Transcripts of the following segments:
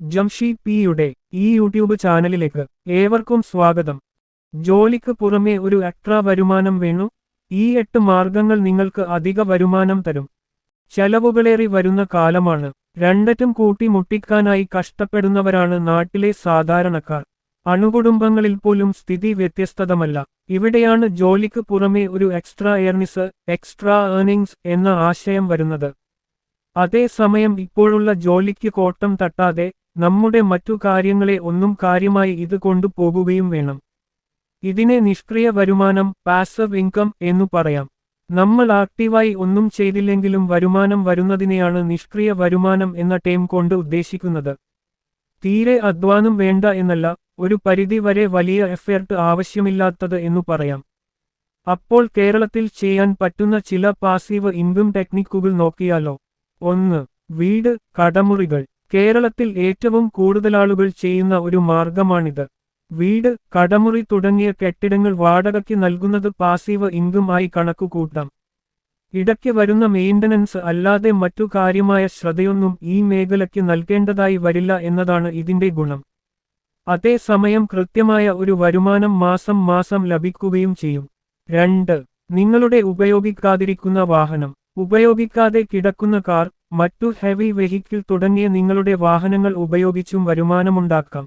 ജംഷി പിയുടെ ഈ യൂട്യൂബ് ചാനലിലേക്ക് ഏവർക്കും സ്വാഗതം. ജോലിക്ക് പുറമെ ഒരു എക്സ്ട്രാ വരുമാനം വേണു. ഈ എട്ട് മാർഗങ്ങൾ നിങ്ങൾക്ക് അധിക വരുമാനം തരും. ചെലവുകളേറി വരുന്ന കാലമാണ്. രണ്ടറ്റും കൂട്ടി മുട്ടിക്കാനായി കഷ്ടപ്പെടുന്നവരാണ് നാട്ടിലെ സാധാരണക്കാർ. അണുകുടുംബങ്ങളിൽ പോലും സ്ഥിതി വ്യത്യസ്തതമല്ല. ഇവിടെയാണ് ജോലിക്ക് പുറമെ ഒരു എക്സ്ട്രാ എയർനിസ് എക്സ്ട്രാ ഏർണിംഗ്സ് എന്ന ആശയം വരുന്നത്. അതേസമയം ഇപ്പോഴുള്ള ജോലിക്ക് കോട്ടം തട്ടാതെ നമ്മുടെ മറ്റു കാര്യങ്ങളെ ഒന്നും കാര്യമായി ഇത് കൊണ്ടുപോകുകയും വേണം. ഇതിനെ നിഷ്ക്രിയ വരുമാനം പാസീവ് ഇൻകം എന്നു പറയാം. നമ്മൾ ആക്റ്റീവായി ഒന്നും ചെയ്തില്ലെങ്കിലും വരുമാനം വരുന്നതിനെയാണ് നിഷ്ക്രിയ വരുമാനം എന്ന ടേം കൊണ്ട് ഉദ്ദേശിക്കുന്നത്. തീരെ അധ്വാനം വേണ്ട എന്നല്ല ഒരു പരിധി വരെ വലിയ എഫേർട്ട് ആവശ്യമില്ലാത്തത് എന്നു പറയാം. അപ്പോൾ കേരളത്തിൽ ചെയ്യാൻ പറ്റുന്ന ചില പാസീവ് ഇൻകം ടെക്നിക്കുകൾ നോക്കിയാലോ. ഒന്ന് വീട് കടമുറികൾ. കേരളത്തിൽ ഏറ്റവും കൂടുതൽ ആളുകൾ ചെയ്യുന്ന ഒരു മാർഗമാണിത്. വീട് കടമുറി തുടങ്ങിയ കെട്ടിടങ്ങൾ വാടകയ്ക്ക് നൽകുന്നത് പാസീവ് ഇൻകം ആയി കണക്കുകൂട്ടാം. ഇടയ്ക്ക് വരുന്ന മെയിന്റനൻസ് അല്ലാതെ മറ്റു കാര്യമായ ശ്രദ്ധയൊന്നും ഈ മേഖലയ്ക്ക് നൽകേണ്ടതായി വരില്ല എന്നതാണ് ഇതിന്റെ ഗുണം. അതേസമയം കൃത്യമായ ഒരു വരുമാനം മാസം മാസം ലഭിക്കുകയും ചെയ്യും. രണ്ട് നിങ്ങളുടെ ഉപയോഗിക്കാതിരിക്കുന്ന വാഹനം. ഉപയോഗിക്കാതെ കിടക്കുന്ന കാർ മറ്റു ഹെവി വെഹിക്കിൾ തുടങ്ങിയ നിങ്ങളുടെ വാഹനങ്ങൾ ഉപയോഗിച്ചും വരുമാനമുണ്ടാക്കാം.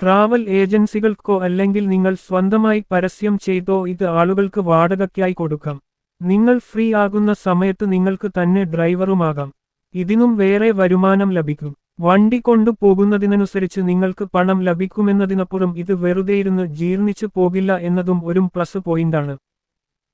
ട്രാവൽ ഏജൻസികൾക്കോ അല്ലെങ്കിൽ നിങ്ങൾ സ്വന്തമായി പരസ്യം ചെയ്തോ ഇത് ആളുകൾക്ക് വാടകയ്ക്കായി കൊടുക്കാം. നിങ്ങൾ ഫ്രീ ആകുന്ന സമയത്ത് നിങ്ങൾക്ക് തന്നെ ഡ്രൈവറുമാകാം. ഇതിനും വേറെ വരുമാനം ലഭിക്കും. വണ്ടി കൊണ്ടുപോകുന്നതിനനുസരിച്ച് നിങ്ങൾക്ക് പണം ലഭിക്കുമെന്നതിനപ്പുറം ഇത് വെറുതെ വെറുതെയിരുന്ന് ജീർണിച്ചു പോകില്ല എന്നതും ഒരു പ്ലസ് പോയിന്റാണ്.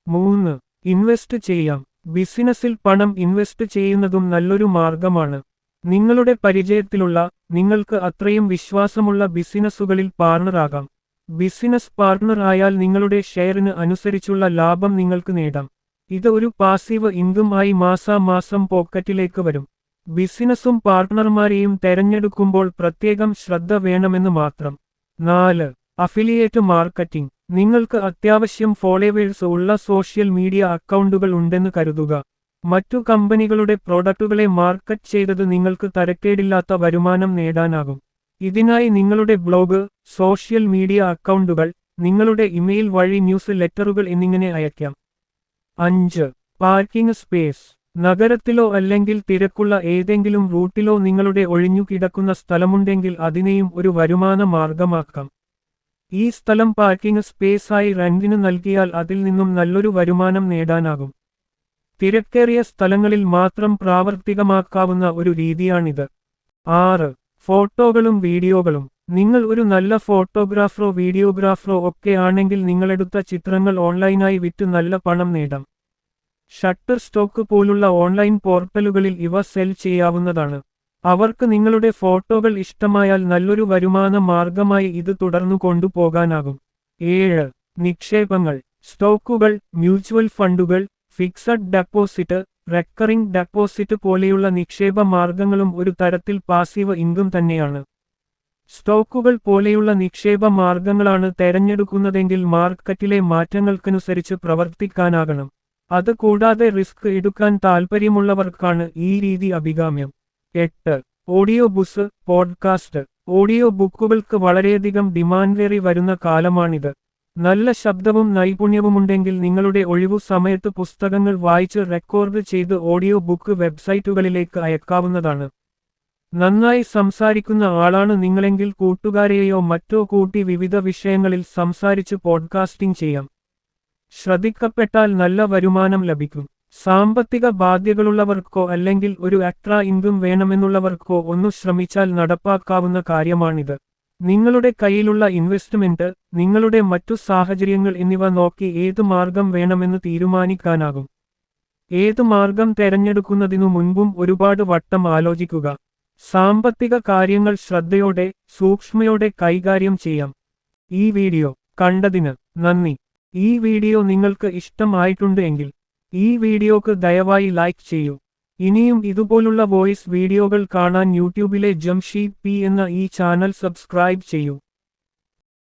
മൂന്ന്. ഇൻവെസ്റ്റ് ചെയ്യാം. ബിസിനസ്സിൽ പണം ഇൻവെസ്റ്റ് ചെയ്യുന്നതും നല്ലൊരു മാർഗമാണ്. നിങ്ങളുടെ പരിചയത്തിലുള്ള നിങ്ങൾക്ക് അത്രയും വിശ്വാസമുള്ള ബിസിനസ്സുകളിൽ പാർട്ണറാകാം. ബിസിനസ് പാർട്ണർ ആയാൽ നിങ്ങളുടെ ഷെയറിന് അനുസരിച്ചുള്ള ലാഭം നിങ്ങൾക്ക് നേടാം. ഇത് ഒരു പാസീവ് ഇൻകം ആയി മാസാമാസം പോക്കറ്റിലേക്ക് വരും. ബിസിനസ്സും പാർട്ണർമാരെയും തെരഞ്ഞെടുക്കുമ്പോൾ പ്രത്യേകം ശ്രദ്ധ വേണമെന്ന് മാത്രം. നാല് അഫിലിയേറ്റ് മാർക്കറ്റിംഗ്. നിങ്ങൾക്ക് അത്യാവശ്യം ഫോളോവേഴ്സ് ഉള്ള സോഷ്യൽ മീഡിയ അക്കൗണ്ടുകൾ ഉണ്ടെന്ന് കരുതുക. മറ്റു കമ്പനികളുടെ പ്രോഡക്റ്റുകളെ മാർക്കറ്റ് ചെയ്തത് നിങ്ങൾക്ക് തരക്കേടില്ലാത്ത വരുമാനം നേടാനാകും. ഇതിനായി നിങ്ങളുടെ ബ്ലോഗ് സോഷ്യൽ മീഡിയ അക്കൗണ്ടുകൾ നിങ്ങളുടെ ഇമെയിൽ വഴി ന്യൂസ് ലെറ്ററുകൾ എന്നിങ്ങനെ അയക്കാം അഞ്ച്. Parking space. നഗരത്തിലോ അല്ലെങ്കിൽ തിരക്കുള്ള ഏതെങ്കിലും റൂട്ടിലോ നിങ്ങളുടെ ഒഴിഞ്ഞു കിടക്കുന്ന സ്ഥലമുണ്ടെങ്കിൽ അതിനെയും ഒരു വരുമാന മാർഗമാക്കാം. ഈ സ്ഥലം പാർക്കിംഗ് സ്പേസായി റെന്റിന് നൽകിയാൽ അതിൽ നിന്നും നല്ലൊരു വരുമാനം നേടാനാകും. തിരക്കേറിയ സ്ഥലങ്ങളിൽ മാത്രം പ്രാവർത്തികമാക്കാവുന്ന ഒരു രീതിയാണിത്. ആറ് ഫോട്ടോകളും വീഡിയോകളും. നിങ്ങൾ ഒരു നല്ല ഫോട്ടോഗ്രാഫറോ വീഡിയോഗ്രാഫറോ ഒക്കെ ആണെങ്കിൽ നിങ്ങളെടുത്ത ചിത്രങ്ങൾ ഓൺലൈനായി വിറ്റ് നല്ല പണം നേടാം. ഷട്ടർ സ്റ്റോക്ക് പോലുള്ള ഓൺലൈൻ പോർട്ടലുകളിൽ ഇവ സെൽ ചെയ്യാവുന്നതാണ്. അവർക്ക് നിങ്ങളുടെ ഫോട്ടോകൾ ഇഷ്ടമായാൽ നല്ലൊരു വരുമാന മാർഗമായി ഇത് തുടർന്നു കൊണ്ടുപോകാനാകും. ഏഴ് നിക്ഷേപങ്ങൾ. സ്റ്റോക്കുകൾ മ്യൂച്വൽ ഫണ്ടുകൾ ഫിക്സഡ് ഡെപ്പോസിറ്റ് റെക്കറിംഗ് ഡെപ്പോസിറ്റ് പോലെയുള്ള നിക്ഷേപ മാർഗങ്ങളും ഒരു തരത്തിൽ പാസീവ് ഇൻകം തന്നെയാണ്. സ്റ്റോക്കുകൾ പോലെയുള്ള നിക്ഷേപ മാർഗങ്ങളാണ് തെരഞ്ഞെടുക്കുന്നതെങ്കിൽ മാർക്കറ്റിലെ മാറ്റങ്ങൾക്കനുസരിച്ച് പ്രവർത്തിക്കാനാകണം. അത് കൂടാതെ റിസ്ക് എടുക്കാൻ താൽപ്പര്യമുള്ളവർക്കാണ് ഈ രീതി അഭികാമ്യം. എട്ട് ഓഡിയോ ബുസ് പോഡ്കാസ്റ്റ്. ഓഡിയോ ബുക്കുകൾക്ക് വളരെയധികം ഡിമാൻഡേറി വരുന്ന കാലമാണിത്. നല്ല ശബ്ദവും നൈപുണ്യവുമുണ്ടെങ്കിൽ നിങ്ങളുടെ ഒഴിവു സമയത്ത് പുസ്തകങ്ങൾ വായിച്ച് റെക്കോർഡ് ചെയ്ത് ഓഡിയോ ബുക്ക് വെബ്സൈറ്റുകളിലേക്ക് അയക്കാവുന്നതാണ്. നന്നായി സംസാരിക്കുന്ന ആളാണ് നിങ്ങളെങ്കിൽ കൂട്ടുകാരെയോ മറ്റോ കൂട്ടി വിവിധ വിഷയങ്ങളിൽ സംസാരിച്ച് പോഡ്കാസ്റ്റിംഗ് ചെയ്യാം. ശ്രദ്ധിക്കപ്പെട്ടാൽ നല്ല വരുമാനം ലഭിക്കും. സാമ്പത്തിക ബാധ്യതകളുള്ളവർക്കോ അല്ലെങ്കിൽ ഒരു എക്സ്ട്രാ ഇൻകം വേണമെന്നുള്ളവർക്കോ ഒന്നു ശ്രമിച്ചാൽ നടപ്പാക്കാവുന്ന കാര്യമാണിത്. നിങ്ങളുടെ കയ്യിലുള്ള ഇൻവെസ്റ്റ്മെന്റ് നിങ്ങളുടെ മറ്റു സാഹചര്യങ്ങൾ എന്നിവ നോക്കി ഏതു മാർഗം വേണമെന്ന് തീരുമാനിക്കാനാകും. ഏതു മാർഗം തെരഞ്ഞെടുക്കുന്നതിനു മുൻപും ഒരുപാട് വട്ടം ആലോചിക്കുക. സാമ്പത്തിക കാര്യങ്ങൾ ശ്രദ്ധയോടെ സൂക്ഷ്മയോടെ കൈകാര്യം ചെയ്യാം. ഈ വീഡിയോ കണ്ടതിന് നന്ദി. ഈ വീഡിയോ നിങ്ങൾക്ക് ഇഷ്ടമായിട്ടുണ്ട് എങ്കിൽ ഈ വീഡിയോക്ക് ദയവായി ലൈക്ക് ചെയ്യൂ. ഇനിയും ഇതുപോലുള്ള വോയിസ് വീഡിയോകൾ കാണാൻ യൂട്യൂബിലെ ജംഷീദ് പി എന്ന ഈ ചാനൽ സബ്സ്ക്രൈബ് ചെയ്യൂ.